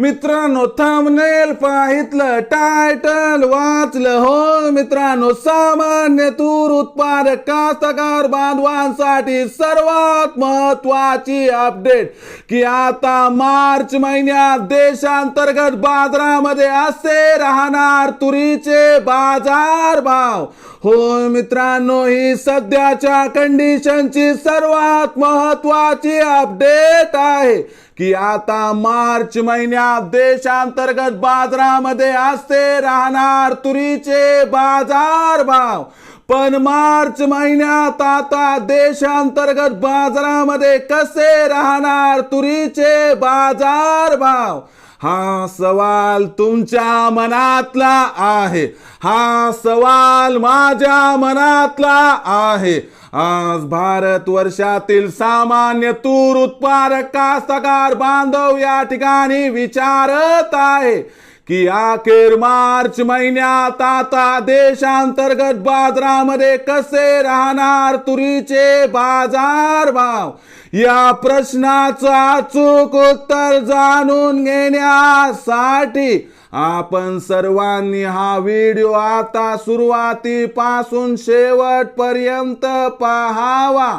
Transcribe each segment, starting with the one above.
मित्रांनो थांबनेल पाहितलं टायटल वाचलं. हो मित्रांनो सामान्य तूर उत्पादक कास्तकार बांधवांसाठी सर्वात महत्वाची अपडेट की आता मार्च महिन्यात देशांतर्गत बाजारामध्ये असे राहणार तुरीचे बाजार भाव हो मित्रांनो ही सध्याच्या कंडिशनची सर्वात महत्वाची अपडेट आहे की आता मार्च महिन्यात देशांतर्गत बाजारामध्ये असते राहणार तुरीचे बाजार भाव. पण मार्च महिन्यात आता देशांतर्गत बाजारामध्ये कसे राहणार तुरीचे बाजार भाव? हा सवाल तुमच्या मनातला आहे. हा सवाल माझ्या मनातला आहे. आज भारत वर्षातील सामान्य तूर उत्पादक कास्तकार बांधव या ठिकाणी विचारत आहे. की अखेर मार्च महिन्यात आता देशांतर्गत बाजारामध्ये कसे राहणार तुरीचे बाजार भाव? या प्रश्नाचं अचूक उत्तर जाणून घेण्यासाठी आपण सर्वांनी हा व्हिडिओ आता सुरुवातीपासून शेवटपर्यंत पाहावा.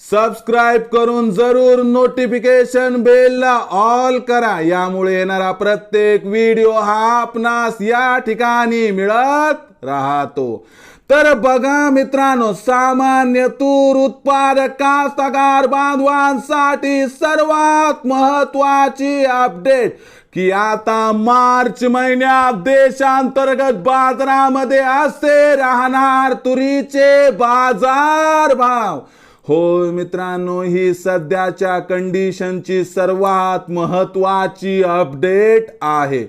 सबस्क्राईब करून जरूर नोटिफिकेशन बेलला ऑल करा. यामुळे येणारा प्रत्येक व्हिडिओ हा आपणास या ठिकाणी मिळत राहतो. तर बघा मित्रांनो सामान्य तूर उत्पादक कास्तकार बांधवांसाठी सर्वात महत्वाची अपडेट की आता मार्च महिन्यात देशांतर्गत बाजारामध्ये असे राहणार तुरीचे बाजार भाव. होय मित्रांनो ही सध्याच्या कंडिशनची सर्वात महत्वाची अपडेट आहे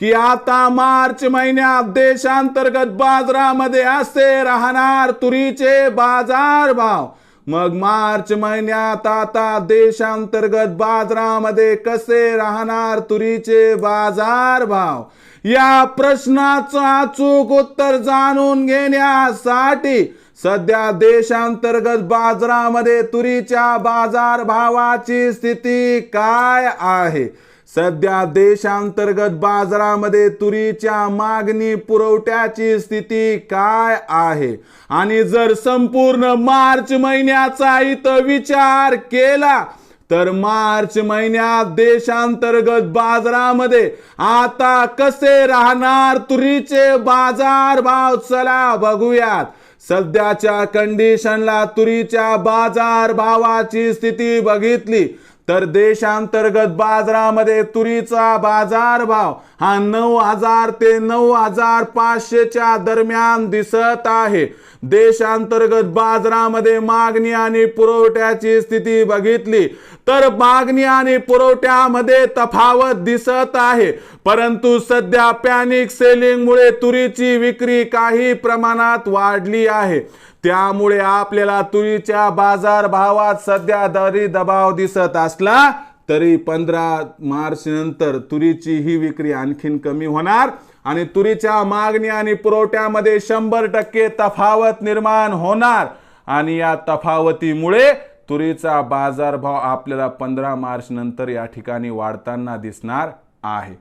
की आता मार्च महिन्यात देशांतर्गत बाजारामध्ये असे राहणार तुरीचे बाजार भाव. मग मार्च महिन्यात आता देशांतर्गत बाजारामध्ये कसे राहणार तुरीचे बाजार भाव? या प्रश्नाचं अचूक उत्तर जाणून घेण्यासाठी सध्या देशांतर्गत बाजारामध्ये तुरीच्या बाजार भावाची स्थिती काय आहे? सध्या देशांतर्गत बाजारामध्ये तुरीच्या मागणी पुरवठ्याची स्थिती काय आहे? आणि जर संपूर्ण मार्च महिन्याचा इथं विचार केला तर मार्च महिन्यात देशांतर्गत बाजारामध्ये आता कसे राहणार तुरीचे बाजार भाव? चला बघूयात. सध्याच्या कंडिशनला तुरीच्या बाजार भावाची स्थिती बघितली. तर देशांतर्गत बाजारामध्ये तुरीचा बाजार भाव हा नऊ हजार ते नऊ हजार पाचशेच्या दरम्यान दिसत आहे. देशांतर्गत बाजारामध्ये मागणी आणि पुरवठ्याची स्थिती बघितली तर मागणी आणि पुरवठ्यामध्ये तफावत दिसत आहे. परंतु सध्या पॅनिक सेलिंगमुळे तुरीची विक्री काही प्रमाणात वाढली आहे. त्यामुळे आपल्याला तुरीच्या बाजार भावात सध्या दरी दबाव दिसत असला तरी पंधरा मार्च नंतर तुरीची ही विक्री आणखीन कमी होणार आणि तुरीच्या मागणी आणि पुरवठ्यामध्ये शंभर टक्के तफावत निर्माण होणार. आणि या तफावतीमुळे तुरीचा बाजारभाव आपल्याला पंधरा मार्च नंतर या ठिकाणी वाढताना दिसणार आहे.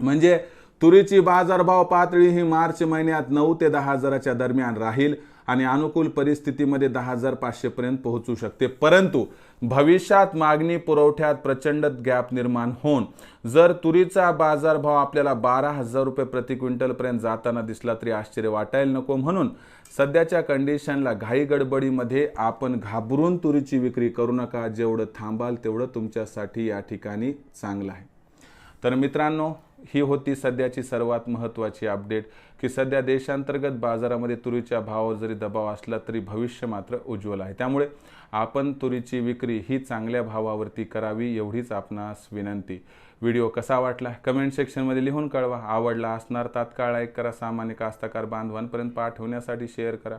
म्हणजे तुरीची बाजारभाव पातळी ही मार्च महिन्यात नऊ ते दहा हजाराच्या दरम्यान राहील. आणि अनुकूल परिस्थितीमध्ये दहा हजार पाचशेपर्यंत पोहोचू शकते. परंतु भविष्यात मागणी पुरवठ्यात प्रचंड गॅप निर्माण होऊन जर तुरीचा बाजारभाव आपल्याला बारा हजार रुपये प्रति क्विंटलपर्यंत जाताना दिसला तरी आश्चर्य वाटायला नको. म्हणून सध्याच्या कंडिशनला घाई गडबडीमध्ये आपण घाबरून तुरीची विक्री करू नका. जेवढं थांबाल तेवढं तुमच्यासाठी या ठिकाणी चांगलं आहे. तर मित्रांनो ही होती सध्याची सर्वात महत्त्वाची अपडेट की सध्या देशांतर्गत बाजारामध्ये तुरीच्या भावावर जरी दबाव असला तरी भविष्य मात्र उज्ज्वल आहे. त्यामुळे आपण तुरीची विक्री ही चांगल्या भावावरती करावी एवढीच आपणास विनंती. व्हिडिओ कसा वाटला? कमेंट सेक्शनमध्ये लिहून कळवा. आवडला असणार तात्काळ लाईक करा. सामान्य कास्तकार बांधवांपर्यंत पाठवण्यासाठी शेअर करा.